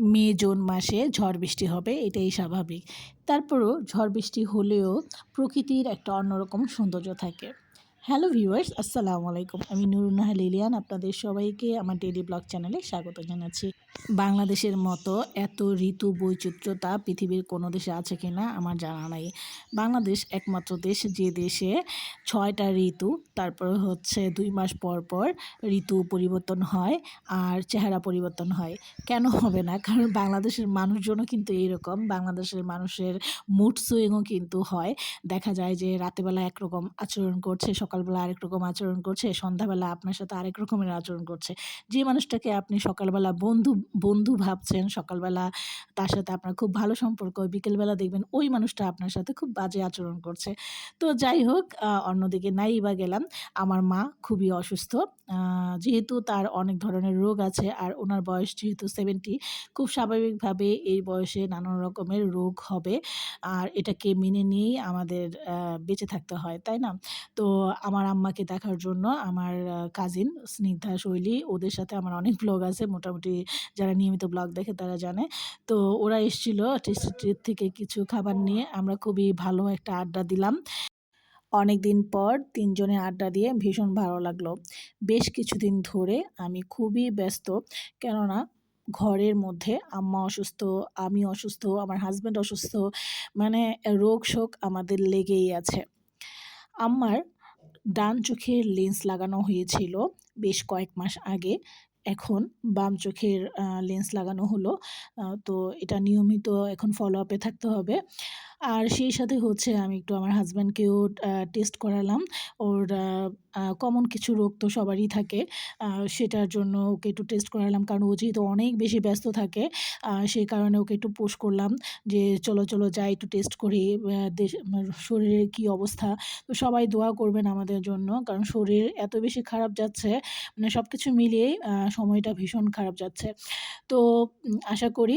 মে, June মাসে ঝড় বৃষ্টি হবে, এটাই স্বাভাবিক। তারপরও ঝড় বৃষ্টি হলেও প্রকৃতির একটা অন্যরকম সৌন্দর্য থাকে। হ্যালো ভিউয়ার্স, আসসালামু আলাইকুম। আমি নুরুন্নাহা লিলিয়ান, আপনাদের সবাইকে আমার ডেলি ব্লগ চ্যানেলে স্বাগত জানাচ্ছি। বাংলাদেশের মতো এত ঋতু বৈচিত্র্যতা পৃথিবীর কোনো দেশে আছে কি না আমার জানা নাই। বাংলাদেশ একমাত্র দেশ যে দেশে ছয়টা ঋতু, তারপরে হচ্ছে দুই মাস পর পর ঋতু পরিবর্তন হয় আর চেহারা পরিবর্তন হয়। কেন হবে না? কারণ বাংলাদেশের মানুষজনও কিন্তু এইরকম, বাংলাদেশের মানুষের মুড সুইংও কিন্তু হয়। দেখা যায় যে রাতেবেলা একরকম আচরণ করছে সকালবেলা আরেক রকম আচরণ করছে, সন্ধ্যাবেলা আপনার সাথে আরেক রকমের আচরণ করছে। যে মানুষটাকে আপনি সকালবেলা বন্ধু বন্ধু ভাবছেন, সকালবেলা তার সাথে আপনার খুব ভালো সম্পর্ক, বিকেলবেলা দেখবেন ওই মানুষটা আপনার সাথে খুব বাজে আচরণ করছে। তো যাই হোক অন্যদিকে নাই বা গেলাম। আমার মা খুবই অসুস্থ যেহেতু তার অনেক ধরনের রোগ আছে আর ওনার বয়স যেহেতু সেভেন্টি খুব স্বাভাবিকভাবে এই বয়সে নানান রকমের রোগ হবে। আর এটাকে মেনে নিয়েই আমাদের বেঁচে থাকতে হয়, তাই না? তো আমার আম্মাকে দেখার জন্য আমার কাজিন স্নিগ্ধা শৈলী, ওদের সাথে আমার অনেক ব্লগ আছে। মোটামুটি যারা নিয়মিত ব্লগ দেখে তারা জানে। তো ওরা এসেছিল ট্রিট থেকে কিছু খাবার নিয়ে। আমরা খুবই ভালো একটা আড্ডা দিলাম। অনেক দিন পর তিনজনে আড্ডা দিয়ে ভীষণ ভালো লাগল। বেশ কিছুদিন ধরে আমি খুবই ব্যস্ত। কেননা ঘরের মধ্যে আম্মা অসুস্থ, আমি অসুস্থ, আমার হাজব্যান্ড অসুস্থ মানে রোগ শোক আমাদের লেগেই আছে। আম্মার ডান চোখের লেন্স লাগানো হয়েছিল বেশ কয়েক মাস আগে। এখন বাম চোখের লেন্স লাগানো হলো। তো এটা নিয়মিত এখন ফলো আপে থাকতে হবে। আর সেই সাথে হচ্ছে আমি একটু আমার হাজব্যান্ডকেও টেস্ট করালাম। ওর কমন কিছু রোগ তো সবারই থাকে। সেটার জন্য ওকে একটু টেস্ট করালাম। কারণ ও যেহেতু অনেক বেশি ব্যস্ত থাকে সেই কারণে ওকে একটু পোস্ট করলাম যে, চলো চলো যাই একটু টেস্ট করি। দেশ শরীরের কী অবস্থা? তো সবাই দোয়া করবেন আমাদের জন্য। কারণ শরীর এত বেশি খারাপ যাচ্ছে মানে সব কিছু মিলিয়েই সময়টা ভীষণ খারাপ যাচ্ছে। তো আশা করি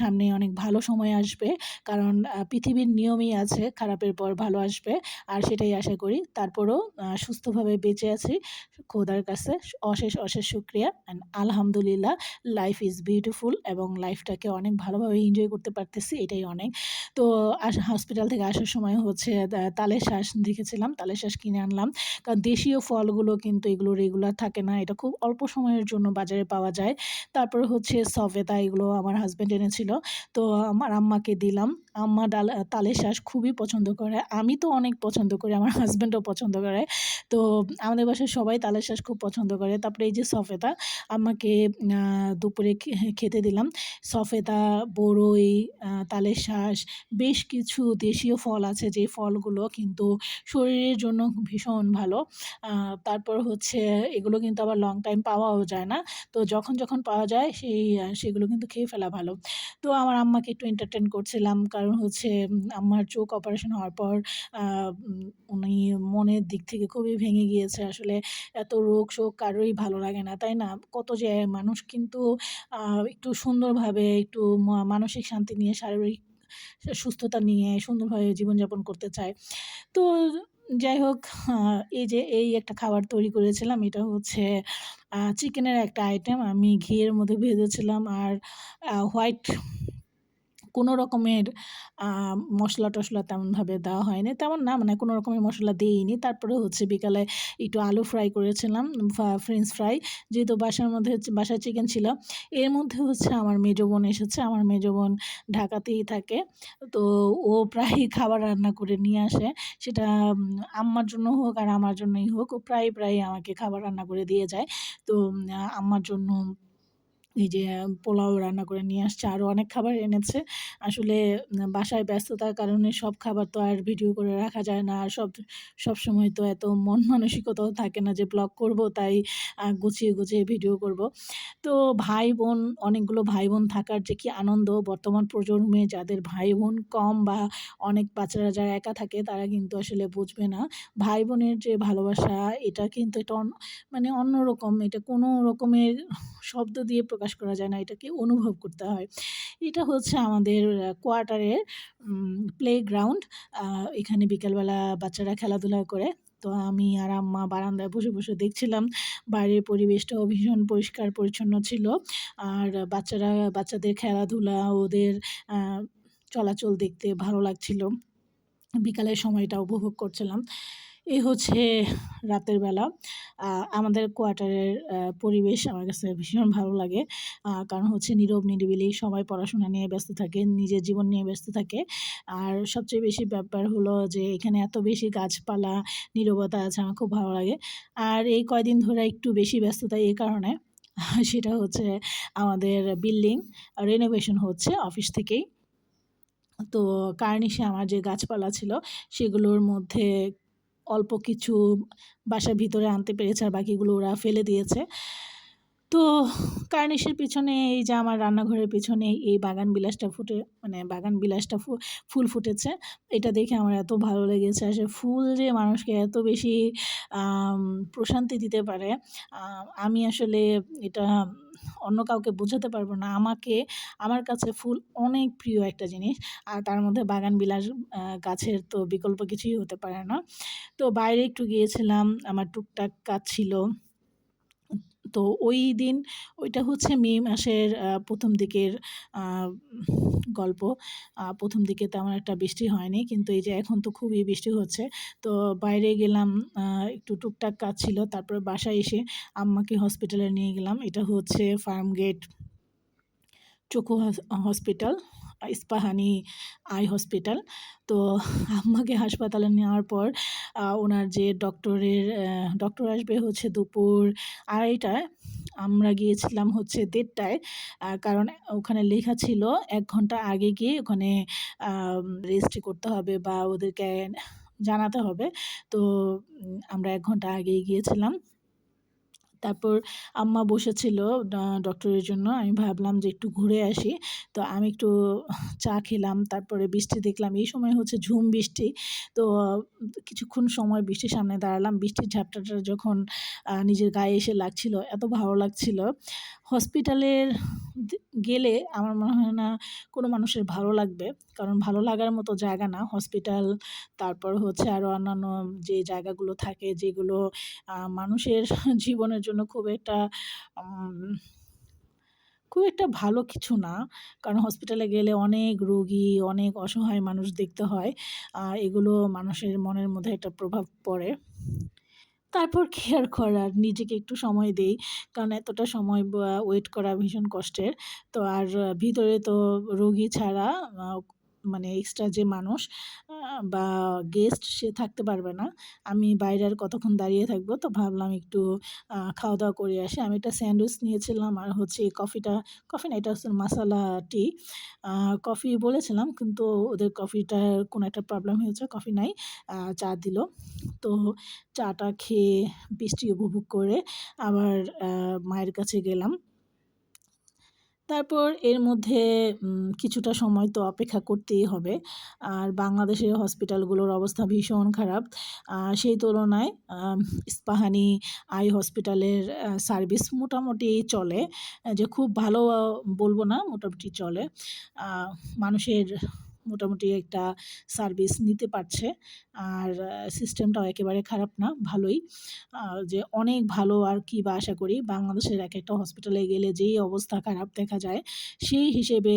সামনে অনেক ভালো সময় আসবে, কারণ পৃথিবীর নিয়মই আছে, খারাপের পর ভালো আসবে, আর সেটাই আশা করি। তারপরেও সুস্থভাবে বেঁচে আছি, খোদার কাছে অশেষ অশেষ শুক্রিয়া অ্যান্ড আলহামদুলিল্লাহ লাইফ ইজ বিউটিফুল এবং লাইফটাকে অনেক ভালোভাবে এনজয় করতে পারতেছি, এটাই অনেক। তো হসপিটাল থেকে আসার সময় হচ্ছে তালের শ্বাস দেখেছিলাম, তালের শ্বাস কিনে আনলাম, কারণ দেশীয় ফলগুলো কিন্তু এগুলো রেগুলার থাকে না, এটা খুব অল্প সময়ের জন্য বাজারে পাওয়া যায়। তারপর হচ্ছে সফেদা এগুলো আমার হাজব্যান্ড এনেছিল। তো আমার আম্মাকে দিলাম। আম্মা ডাল তালের শাঁস খুবই পছন্দ করে। আমি তো অনেক পছন্দ করি, আমার হাজব্যান্ডও পছন্দ করে। তো আমাদের বাসায় সবাই তালের শাঁস খুব পছন্দ করে। তারপরে এই যে সফেদা আমাকে দুপুরে খেতে দিলাম। সফেদা, বড়ই তালের শাঁস, বেশ কিছু দেশীয় ফল আছে যে ফলগুলো কিন্তু শরীরের জন্য ভীষণ ভালো। তারপর হচ্ছে এগুলো কিন্তু আবার লং টাইম পাওয়াও যায় না। তো যখন যখন পাওয়া যায় সেই সেগুলো কিন্তু খেয়ে ফেলা ভালো। তো আমার আম্মাকে একটু এন্টারটেন করছিলাম হচ্ছে আমার চোখ অপারেশন হওয়ার পর উনি মনের দিক থেকে খুবই ভেঙে গিয়েছে। আসলে এত রোগ শোক কারোই ভালো লাগে না, তাই না? কত যে মানুষ কিন্তু একটু সুন্দরভাবে একটু মানসিক শান্তি নিয়ে, শারীরিক সুস্থতা নিয়ে সুন্দরভাবে জীবনযাপন করতে চায়। তো যাই হোক এই যে এই একটা খাবার তৈরি করেছিলাম, এটা হচ্ছে চিকেনের একটা আইটেম আমি ঘিয়ের মধ্যে ভেজেছিলাম আর হোয়াইট কোনো রকমের মশলা টশলা তেমনভাবে দেওয়া হয়নি। তেমন না মানে কোনো রকমের মশলা দিইনি। তারপরে হচ্ছে বিকালে একটু আলু ফ্রাই করেছিলাম ফ্রেঞ্চ ফ্রাই। যেহেতু বাসার মধ্যে হচ্ছে, বাসায় চিকেন ছিল, এর মধ্যে হচ্ছে আমার মেজো বোন এসেছে। আমার মেজো বোন ঢাকাতেই থাকে। তো ও প্রায় খাবার রান্না করে নিয়ে আসে। সেটা আম্মার জন্য হোক আর আমার জন্যই হোক, ও প্রায় প্রায় আমাকে খাবার রান্না করে দিয়ে যায়। তো আম্মার জন্য এই যে পোলাও রান্না করে নিয়ে আসছে আরও অনেক খাবার এনেছে। আসলে বাসায় ব্যস্ততার কারণে সব খাবার তো আর ভিডিও করে রাখা যায় না। আর সব সব সময় তো এত মন মানসিকতাও থাকে না যে, ব্লগ করব, তাই গুছিয়ে গুছিয়ে ভিডিও করব। তো ভাই বোন, অনেকগুলো ভাই বোন থাকার যে কি আনন্দ, বর্তমান প্রজন্মে যাদের ভাই বোন কম বা অনেক বাচ্চারা যারা একা থাকে, তারা কিন্তু আসলে বুঝবে না। ভাই বোনের যে ভালোবাসা, এটা কিন্তু এটা মানে অন্যরকম, এটা কোনো রকমের শব্দ দিয়ে করা যায় না, এটাকে অনুভব করতে হয়। এটা হচ্ছে আমাদের কোয়ার্টারের প্লে গ্রাউন্ড এখানে বিকেলবেলা বাচ্চারা খেলাধুলা করে। তো আমি আর আম্মা বারান্দায় বসে বসে দেখছিলাম। বাইরের পরিবেশটাও ভীষণ পরিষ্কার, পরিচ্ছন্ন ছিল। আর বাচ্চারা, বাচ্চাদের খেলাধুলা, ওদের চলাচল দেখতে ভালো লাগছিল। বিকালের সময়টা উপভোগ করছিলাম। এই হচ্ছে রাতের বেলা। আমাদের কোয়ার্টারের পরিবেশ আমার কাছে ভীষণ ভালো লাগে। কারণ হচ্ছে নীরব, নিরিবিলি, সবাই পড়াশোনা নিয়ে ব্যস্ত থাকে, নিজের জীবন নিয়ে ব্যস্ত থাকে। আর সবচেয়ে বেশি ব্যাপার হলো যে, এখানে এত বেশি গাছপালা, নীরবতা আছে, আমার খুব ভালো লাগে। আর এই কয়দিন ধরে একটু বেশি ব্যস্ততা এই কারণে, সেটা হচ্ছে আমাদের বিল্ডিং রেনোভেশন হচ্ছে অফিস থেকেই। তো কার্নিশে আমার যে গাছপালা ছিল, সেগুলোর মধ্যে অল্প কিছু বাসার ভিতরে আনতে পেরেছে আর বাকিগুলো ওরা ফেলে দিয়েছে। তো কার্নিশের পিছনে এই যে আমার রান্নাঘরের পিছনে এই বাগান বিলাসটা ফুটে মানে বাগান বিলাসটা ফুল ফুটেছে, এটা দেখে আমার এত ভালো লেগেছে। আসলে ফুল যে মানুষকে এত বেশি প্রশান্তি দিতে পারে, আমি আসলে এটা অন্য কাউকে বোঝাতে পারব না। আমাকে, আমার কাছে ফুল অনেক প্রিয় একটা জিনিস, আর তার মধ্যে বাগান বিলাস গাছের তো বিকল্প কিছুই হতে পারে না। তো বাইরে একটু গিয়েছিলাম, আমার টুকটাক কাজ ছিল। তো ওই দিন ওইটা হচ্ছে মে মাসের প্রথম দিকের গল্প। প্রথম দিকে তেমন একটা বৃষ্টি হয়নি, কিন্তু এই যে এখন তো খুবই বৃষ্টি হচ্ছে। তো বাইরে গেলাম একটু টুকটাক কাজ ছিল, তারপরে বাসায় এসে আম্মাকে হসপিটালে নিয়ে গেলাম। এটা হচ্ছে ফার্ম গেট চোখো হসপিটাল। Ispahani eye hospital. তো আম্মাকে হাসপাতালে নেওয়ার পর ওনার যে ডক্টরের ডক্টর আসবে হচ্ছে দুপুর আড়াইটায়। আমরা গিয়েছিলাম হচ্ছে দেড়টায় কারণ ওখানে লেখা ছিল এক ঘণ্টা আগে গিয়ে ওখানে রেজিস্ট্রি করতে হবে বা ওদেরকে জানাতে হবে। তো আমরা এক ঘণ্টা আগেই গিয়েছিলাম। তারপর আম্মা বসেছিল ডক্টরের জন্য। আমি ভাবলাম যে একটু ঘুরে আসি। তো আমি একটু চা খেলাম, তারপরে বৃষ্টি দেখলাম। এই সময় হচ্ছে ঝুম বৃষ্টি। তো কিছুক্ষণ সময় বৃষ্টির সামনে দাঁড়ালাম। বৃষ্টির ঝাপটাটা যখন নিজের গায়ে এসে লাগছিল, এত ভালো লাগছিল। হসপিটালের গেলে আমার মনে হয় না কোনো মানুষের ভালো লাগবে। কারণ ভালো লাগার মতো জায়গা না। হসপিটাল, তারপর হচ্ছে আরও অন্যান্য যে জায়গাগুলো থাকে, যেগুলো মানুষের জীবনের জন্য খুব একটা খুব একটা ভালো কিছু না। কারণ হসপিটালে গেলে অনেক রোগী, অনেক অসহায় মানুষ দেখতে হয়। এগুলো মানুষের মনের মধ্যে একটা প্রভাব পড়ে। তারপর কি আর করার, নিজেকে একটু সময় দেই। কারণ এতটা সময় ওয়েট করা ভীষণ কষ্টের। তো আর ভিতরে তো রোগী ছাড়া মানে এক্সট্রা যে মানুষ বা গেস্ট সে থাকতে পারবে না। আমি বাইরে আর কতক্ষণ দাঁড়িয়ে থাকব? তো ভাবলাম একটু খাওয়া দাওয়া করে আসি। আমি একটা স্যান্ডউইচ নিয়েছিলাম আর হচ্ছে কফিটা কফি না, এটা হচ্ছে মশালা টি কফি বলেছিলাম, কিন্তু ওদের কফিটার কোনো একটা প্রবলেম হয়েছে কফি নাই চা দিল। তো চাটা খেয়ে বৃষ্টি উপভোগ করে আবার মায়ের কাছে গেলাম। তারপর এর মধ্যে কিছুটা সময় তো অপেক্ষা করতেই হবে। আর বাংলাদেশের হসপিটালগুলোর অবস্থা ভীষণ খারাপ। সেই তুলনায় ইস্পাহানি আই হসপিটালের সার্ভিস মোটামুটি চলে। যে খুব ভালো বলব না, মোটামুটি চলে। মানুষের মোটামুটি একটা সার্ভিস নিতে পারছে। আর সিস্টেমটাও একেবারে খারাপ না, ভালোই। যে অনেক ভালো আর কি বা আশা করি বাংলাদেশের এক একটা হসপিটালে গেলে যেই অবস্থা খারাপ দেখা যায়, সেই হিসেবে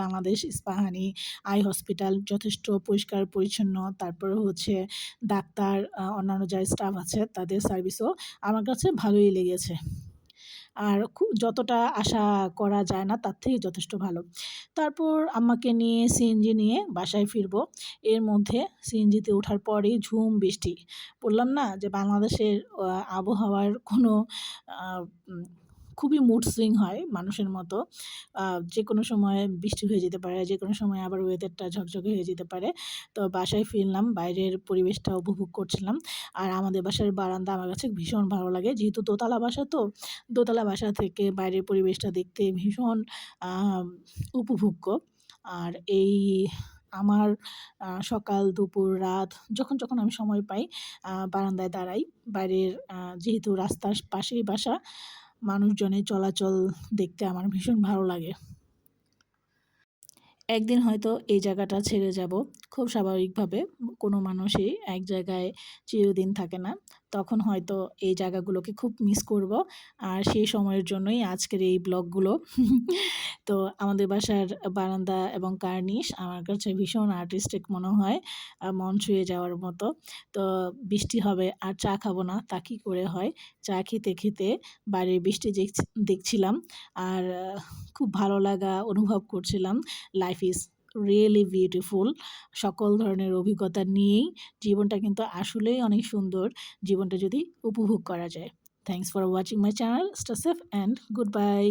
বাংলাদেশ, ইস্পাহানি, আই হসপিটাল যথেষ্ট পরিষ্কার, পরিচ্ছন্ন। তারপরে হচ্ছে ডাক্তার অন্যান্য যারা স্টাফ আছে, তাদের সার্ভিসও আমার কাছে ভালোই লেগেছে। আর খুব যতটা আশা করা যায় না, তার থেকে যথেষ্ট ভালো। তারপর আমাকে নিয়ে সিএনজি নিয়ে বাসায় ফিরবো। এর মধ্যে সিএনজিতে ওঠার পরেই ঝুম, বৃষ্টি। বললাম না যে, বাংলাদেশের আবহাওয়ার কোনো খুবই মুড সুইং হয় মানুষের মতো। যে কোনো সময় বৃষ্টি হয়ে যেতে পারে যে কোনো সময় আবার ওয়েদারটা ঝকঝকে হয়ে যেতে পারে। তো বাসায় ফিরলাম, বাইরের পরিবেশটা উপভোগ করছিলাম। আর আমাদের বাসার বারান্দা আমার কাছে ভীষণ ভালো লাগে। যেহেতু দোতলা বাসা তো, দোতলা বাসা থেকে বাইরের পরিবেশটা দেখতে ভীষণ উপভোগ্য। আর এই আমার সকাল, দুপুর, রাত, যখন যখন আমি সময় পাই বারান্দায় দাঁড়াই। বাইরের যেহেতু রাস্তার পাশেই বাসা মানুষজনের চলাচল দেখতে আমার ভীষণ ভালো লাগে। একদিন হয়তো এই জায়গাটা ছেড়ে যাব। খুব স্বাভাবিকভাবে কোনো মানুষই এক জায়গায় চিরদিন থাকে না। তখন হয়তো এই জায়গাগুলোকে খুব মিস করব। আর সেই সময়ের জন্যই আজকের এই ব্লগগুলো। তো আমাদের বাসার বারান্দা এবং কার্নিশ আমার কাছে ভীষণ আর্টিস্টিক মনে হয়। মন ছুঁয়ে যাওয়ার মতো। তো বৃষ্টি হবে আর চা খাব না, তা কী করে হয়? চা খেতে খেতে বাড়ির বৃষ্টি দেখছি- দেখছিলাম। আর খুব ভালো লাগা অনুভব করছিলাম। লাইফ ইজ রিয়েলি বিউটিফুল সকল ধরনের অভিজ্ঞতা নিয়েই জীবনটা কিন্তু আসলেই অনেক সুন্দর। জীবনটা যদি উপভোগ করা যায়। Thanks for watching my channel stay safe and good bye